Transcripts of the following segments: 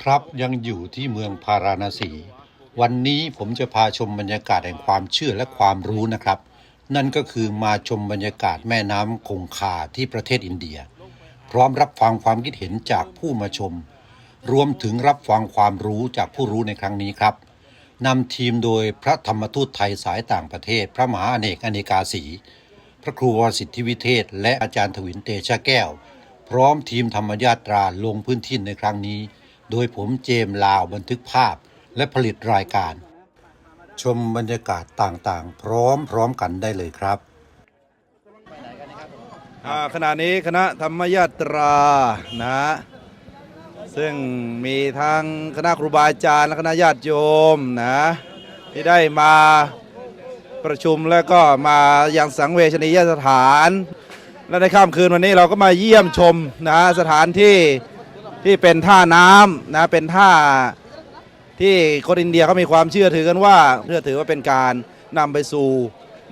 ครับยังอยู่ที่เมืองพาราณสี วันนี้ผมจะพาชมบรรยากาศแห่งความเชื่อและความรู้นะครับ นั่นก็คือมาชมบรรยากาศแม่น้ำคงคาที่ประเทศอินเดีย พร้อมรับฟังความคิดเห็นจากผู้มาชม รวมถึงรับฟังความรู้จากผู้รู้ในครั้งนี้ครับนำทีมโดยพระธรรมทูตไทยสายต่างประเทศ พระมหาอเนกอเนกาศรีพระครูวสิทธิวิเทศ และอาจารย์ถวินเตชะแก้ว พร้อมทีมธรรมญาตราลงพื้นที่ในครั้งนี้ โดยผมเจมส์ลาวบันทึกภาพและผลิตรายการ ชมบรรยากาศต่างๆ พร้อมๆกันได้เลยครับขณะนี้คณะธรรมยาตรานะซึ่งมีทั้งคณะครูบาอาจารย์และคณะญาติโยมนะที่ได้มาประชุมแล้วก็มาอยังสังเวชนียสถาน และในค่ำคืนวันนี้เราก็มาเยี่ยมชมนะสถานที่ที่เป็นท่าน้ำนะเป็นท่าที่คนอินเดียเขามีความเชื่อถือกันว่าเชื่อถือว่าเป็นการนำไปสู่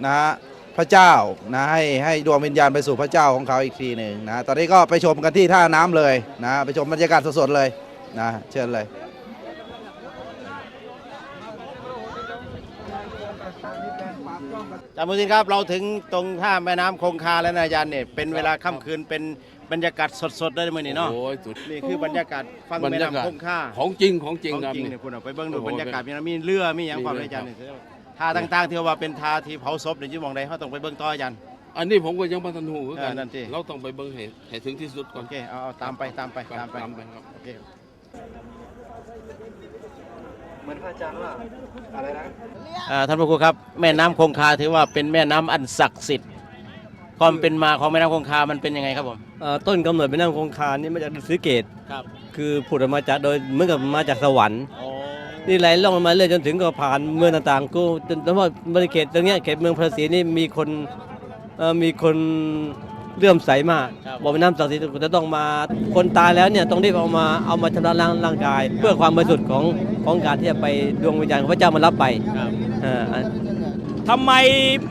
นะฮะพระเจ้านะให้ให้ดวงวิญญาณไปสู่พระเจ้าของเขาอีกทีหนึ่งนะตอนนี้ก็ไปชมกันที่ท่าน้ำเลยนะไปชมบรรยากาศสดๆเลยนะเชิญเลย จามุสินครับเราถึงตรงท่าแม่น้ำคงคาแล้วนะอาจารย์เนี่ยเป็นเวลาค่ำคืนเป็นบรรยากาศสดๆได้เลยมื่อนี้เนาะโอ้ยสุด นี่คือบรรยากาศฟังบรแม่รยากาศน้ำคงคาของจริงของจริงของครับจริงนี่เนี่ยคุณเอาไปเบิ้งดูโอ้โหบรรยากาศมีอะไรมีเรือมีอย่างความมีในเรืออาจารย์เนี่ยท่าต่างๆที่ว่าเป็นท่าที่เผาศพเนี่ยอยี่หมองใดเขาต้องไปเบิ้งต่ออาจารย์ อันนี้ผมก็ยังพัฒนูเหมือนกัเออนั่นสิ เราต้องไปเบิ้งให้ให้ถึงที่สุดก่อโอนเคเอาเอาตามไปตามไปตามไปตามไปครับ โอเค เหมือนพระอาจารย์ว่าอะไรนะอ่าท่านพระครูครับ แม่น้ำคงคาถือว่าเป็นแม่น้ำอันศักดิ์สิทธิ์ความเป็นมาของแม่น้ำคงคา มันเป็นยังไงครับผมเอ่อต้นกำเนิดเป็นน้ำคงคานี่มาจากฤาษีเกตครับ คือผุดออกมาจากโดยเหมือนกับมาจากสวรรค์โอ้นี่ไหลล่องลงมาเรื่อยจนถึงก็ผ่านเมืองต่างๆ ก็จนจนว่าบริเขตตรงเนี้ยเขตเมืองพระศรีนี่มีคนเอ่อมีคน เลื่อมใสมากบอกเป็นน้ำศักดิ์สิทธิ์จะต้องมาคนตายแล้วเนี่ยต้องรีบเอามาเอามาชำระล้างร่างกาย เพื่อความบริสุทธิ์ของของการที่จะไปดวงวิญญาณของพระเจ้ามารับไปครับเอ่อทำไม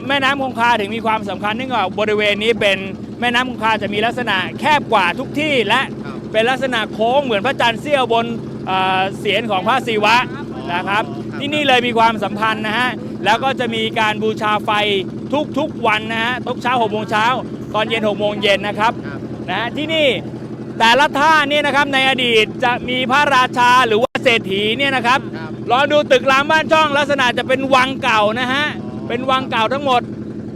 แม่น้ำคงคาถึงมีความสำคัญเนื่องจากบริเวณนี้เป็นแม่น้ำคงคาจะมีลักษณะแคบกว่าทุกที่และครับเป็นลักษณะโค้งเหมือนพระจันทร์เสี้ยวบนเอ่อเสียนของพระศิวะนะครับ ที่นี่เลยมีความสัมพันธ์นะฮะ แล้วก็จะมีการบูชาไฟทุกๆวันนะฮะทุกเช้า6โมงเช้าตอนเย็น6โมงเย็นนะครับครับนะฮะที่นี่แต่ละท่าเนี่ยนะครับในอดีตจะมีพระราชาหรือว่าเศรษฐีเนี่ยนะครับครับลองดูตึกรามบ้านช่องลักษณะจะเป็นวังเก่านะฮะเป็นวังเก่าทั้งหมด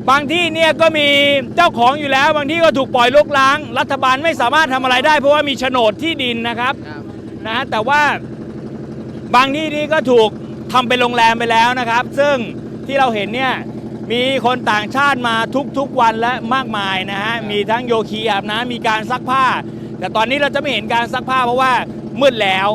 บางที่เนี่ยก็มีเจ้าของอยู่แล้ว บางที่ก็ถูกปล่อยลกล้าง รัฐบาลไม่สามารถทำอะไรได้ เพราะว่ามีโฉนดที่ดินนะครับครับนะฮะแต่ว่าบางที่นี่ก็ถูก ทำเป็นโรงแรมไปแล้วนะครับ ซึ่งที่เราเห็นเนี่ยมีคนต่างชาติมาทุกๆวันและมากมายนะฮะมีทั้งโยคีอาบน้ำมีการซักผ้า แต่ตอนนี้เราจะไม่เห็นการซักผ้าเพราะว่ามืดแล้ว